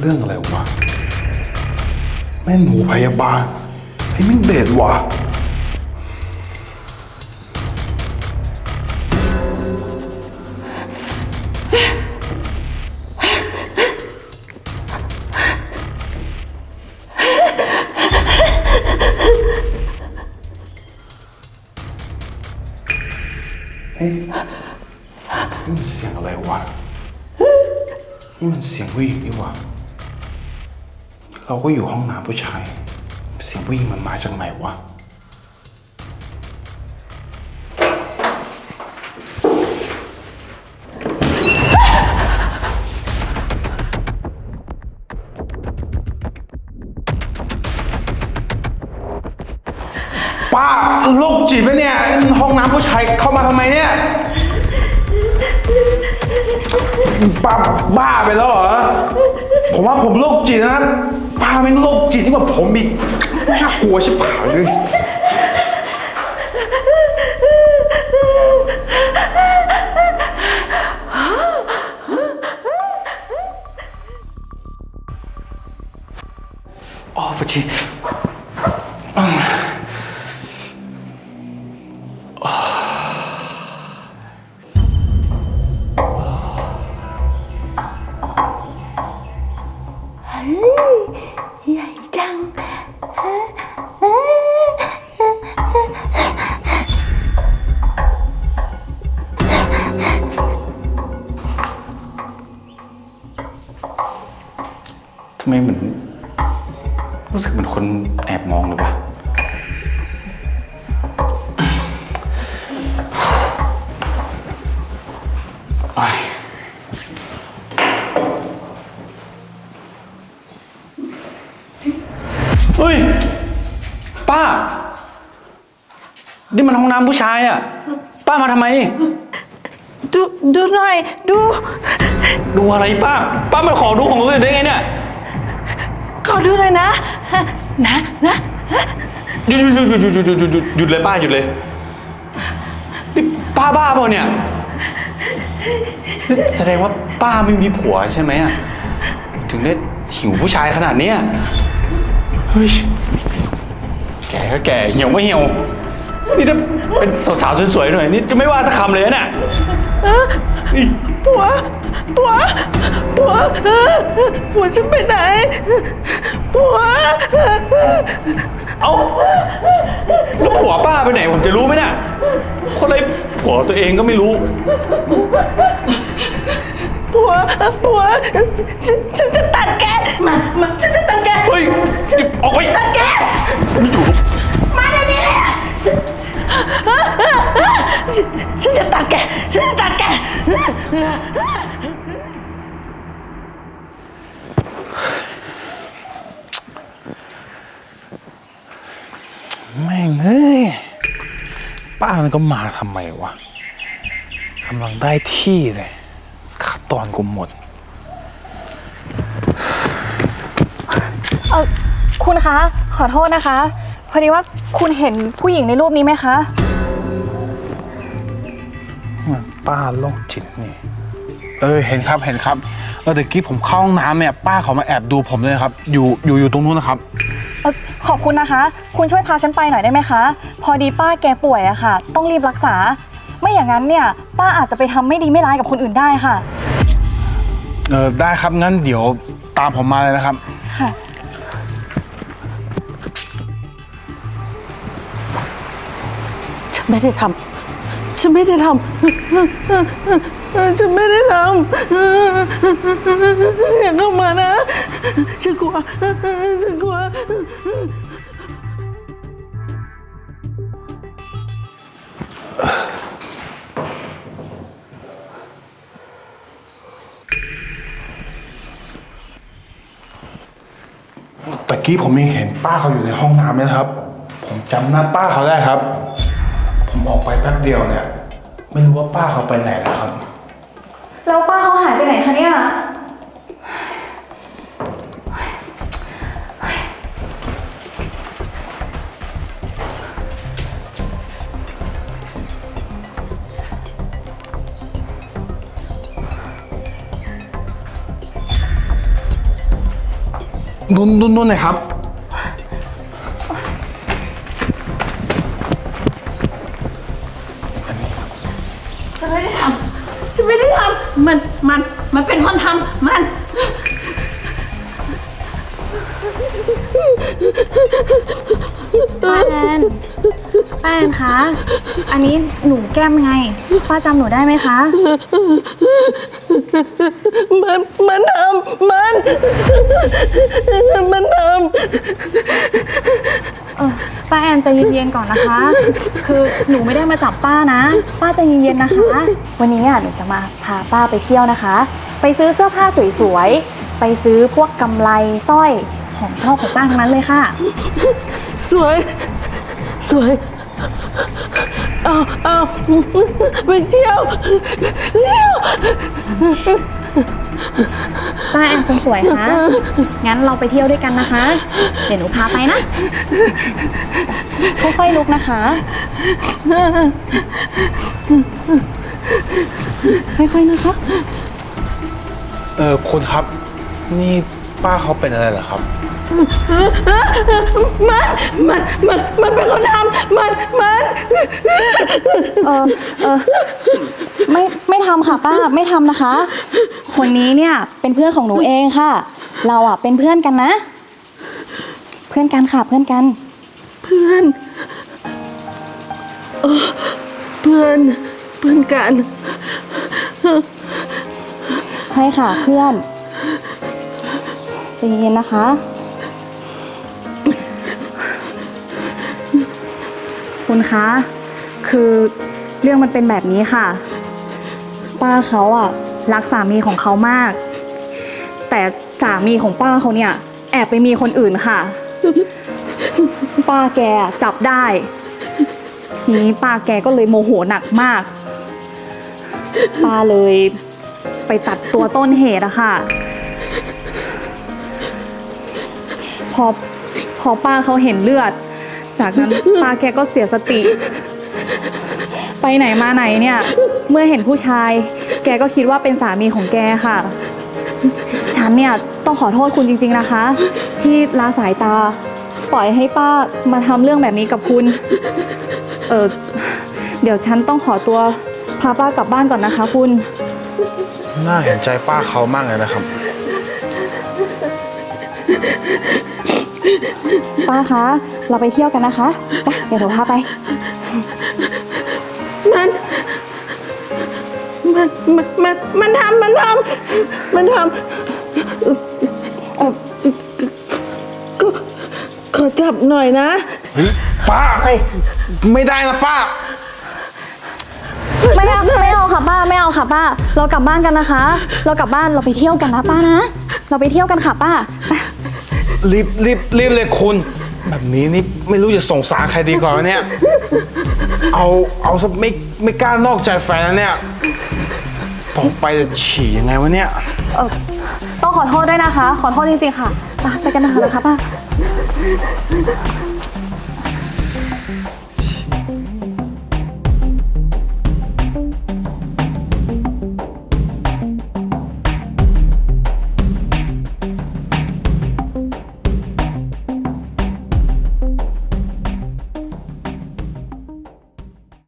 เรื่องอะไรวะ แม่หนูพยาบาลให้แม่งเดทวะเฮ้ยนี่มันเสียงอะไรวะ นี่มันเสียงผู้หญิงนี่หว่า เราก็อยู่ห้องน้ำผู้ชาย เสียงผู้หญิงมันมาจากไหนวะ ป้าโรคจิตปะเนี่ย ห้องน้ำผู้ชายเข้ามาทำไมเนี่ย ป้าบ้าไปแล้วเหรอ ผมว่าผมโรคจิตนะ ป้าแม่งโรคจิตที่งกว่าผมอีกน่ากลัวชิบหายเลย อ๋อฟชีให มองเลยวะไปเฮ้ย ป้า นี่มันห้องน้ำผู้ชายอะป้ามาทำไม ดูดูหน่อย ดู ดูอะไรป้า ป้ามาขอดูของคนอื่นได้ไงเนี่ย ขอดูหน่อยนะ นะนะหยุดหยุดหยุดหยุดหยุดหยุดหยุดหยุดหยุดเลยป้าหยุดเลยนี่ป้าบ้าเปล่าเนี่ยนี่แสดงว่าป้าไม่มีผัวใช่ไหมอะถึงได้หิวผู้ชายขนาดเนี้ยเฮ้ยแก่ก็แก่เหี่ยวก็เหี่ยวนี่ถ้าเป็นสาวๆสวยๆหน่อยนี่จะไม่ว่าสักคำเลยนะเนี่ยนี่ผัว ผัว ผัวผัวฉันไปไหน ผัว เอาแล้วผัวป้าไปไหนผมจะรู้ไหมน่ะ คนไรผัวตัวเองก็ไม่รู้ ผัว ผัว ฉันฉันจะตัดแกมามาฉันจะตัดแกเฮ้ยออกไปตัดแก งเฮ้ย ป้ามันก็มาทำไมวะกำลังได้ที่เลยขาตอนกูหมด เออคุณคะ ขอโทษนะคะ พอดีว่าคุณเห็นผู้หญิงในรูปนี้ไหมคะ มันป้าโรคจิตนี่ เออเห็นครับเห็นครับเออเดี๋ยวกี้ผมเข้าห้องน้ำเนี่ย ป้าเขามาแอบดูผมเลยครับ อยู่อยู่อยู่ตรงนู้นนะครับเออขอบคุณนะคะ คุณช่วยพาฉันไปหน่อยได้ไหมคะ พอดีป้าแกป่วยอะค่ะ ต้องรีบรักษา ไม่อย่างนั้นเนี่ย ป้าอาจจะไปทำไม่ดีไม่ร้ายกับคนอื่นได้ค่ะ เออได้ครับงั้นเดี๋ยวตามผมมาเลยนะครับ ค่ะ ฉันไม่ได้ทำ ฉันไม่ได้ทำ ฉันไม่ได้ทำอย่าเข้ามานะ ฉันกลัว ฉันกลัว ตะกี้ผมยังเห็นป้าเขาอยู่ในห้องน้ำนะครับ ผมจำหน้าป้าเขาได้ครับ ผมออกไปแป๊บเดียวเนี่ย ไม่รู้ว่าป้าเขาไปไหนแล้วครับ แล้วป้าเขาหายไปไหนคะเนี่ย นุ่นนุ่นนุ่นหน่อยครับ มันมันมันเป็นคนทำมัน ป้าแอนป้าแอนคะ อันนี้หนูแก้มไง ป้าจำหนูได้ไหมคะ มันมันทำมัน มันทเออป้า แอนใจเย็นๆก่อนนะคะ คือหนูไม่ได้มาจับป้านะ ป้าใจเย็นๆนะคะ วันนี้อะหนูจะมาพาป้าไปเที่ยวนะคะ ไปซื้อเสื้อผ้าสวยๆ ไปซื้อพวกกำไรสร้อยของชอบของป้าทั้งนั้นเลยค่ะ สวย สวยเอาเอาไปเที่ยวเที่ยว ป้าแอนคนสวยคะ งั้นเราไปเที่ยวด้วยกันนะคะ เดี๋ยวหนูพาไปนะ ค่อยๆลุกนะคะ ค่อยๆนะคะ เออคุณครับ นี่ป้าเขาเป็นอะไรเหรอครับ มันมันมันมันเป็นคนทำมันมันเออเออไม่ไม่ทำค่ะป้าไม่ทำนะคะ คนนี้เนี่ยเป็นเพื่อนของหนูเองค่ะ เราอะเป็นเพื่อนกันนะ เพื่อนกันค่ะเพื่อนกัน เพื่อนเออเพื่อนเพื่อนกันใช่ค่ะเพื่อนใจเย็นๆนะคะ คุณคะ คือเรื่องมันเป็นแบบนี้ค่ะ ป้าเขาอะรักสามีของเขามาก แต่สามีของป้าเขาเนี่ย แอบไปมีคนอื่นค่ะ ป้าแกจับได้ ทีนี้ป้าแกก็เลยโมโหหนักมาก ป้าเลยไปตัดตัวต้นเหตุอะค่ะ พอพอป้าเขาเห็นเลือด จากนั้นป้าแกก็เสียสติ ไปไหนมาไหนเนี่ย เมื่อเห็นผู้ชาย แกก็คิดว่าเป็นสามีของแกค่ะ ฉันเนี่ยต้องขอโทษคุณจริง ๆนะคะ ที่ลาสายตา ปล่อยให้ป้ามาทำเรื่องแบบนี้กับคุณ เออเดี๋ยวฉันต้องขอตัวพาป้ากลับบ้านก่อนนะคะ คุณ น่าเห็นใจป้าเขามากเลยนะครับ ป้าคะ เราไปเที่ยวกันนะคะไปเดี๋ยวหนูพาไป มัน มัน มัน มัน มันทำ มันทำ มันทำเอ่อก็ขอจับหน่อยนะเฮ้ยป้าไม่ได้นะป้า ไม่เอาไม่เอาค่ะป้าไม่เอาค่ะป้า เรากลับบ้านกันนะคะ เรากลับบ้านเราไปเที่ยวกันนะป้านะ เราไปเที่ยวกันค่ะป้าไป รีบรีบรีบเลยคุณ แบบนี้นี่ไม่รู้จะส่งสารใครดีกว่าวะเนี่ย เอาเอาซะไม่ไม่กล้านอกใจแฟนแล้วเนี่ย ต่อไปจะฉี่ยังไงวะเนี่ย เออต้องขอโทษด้วยนะคะ ขอโทษจริงๆค่ะไปไปกันเถอะนะคะป้า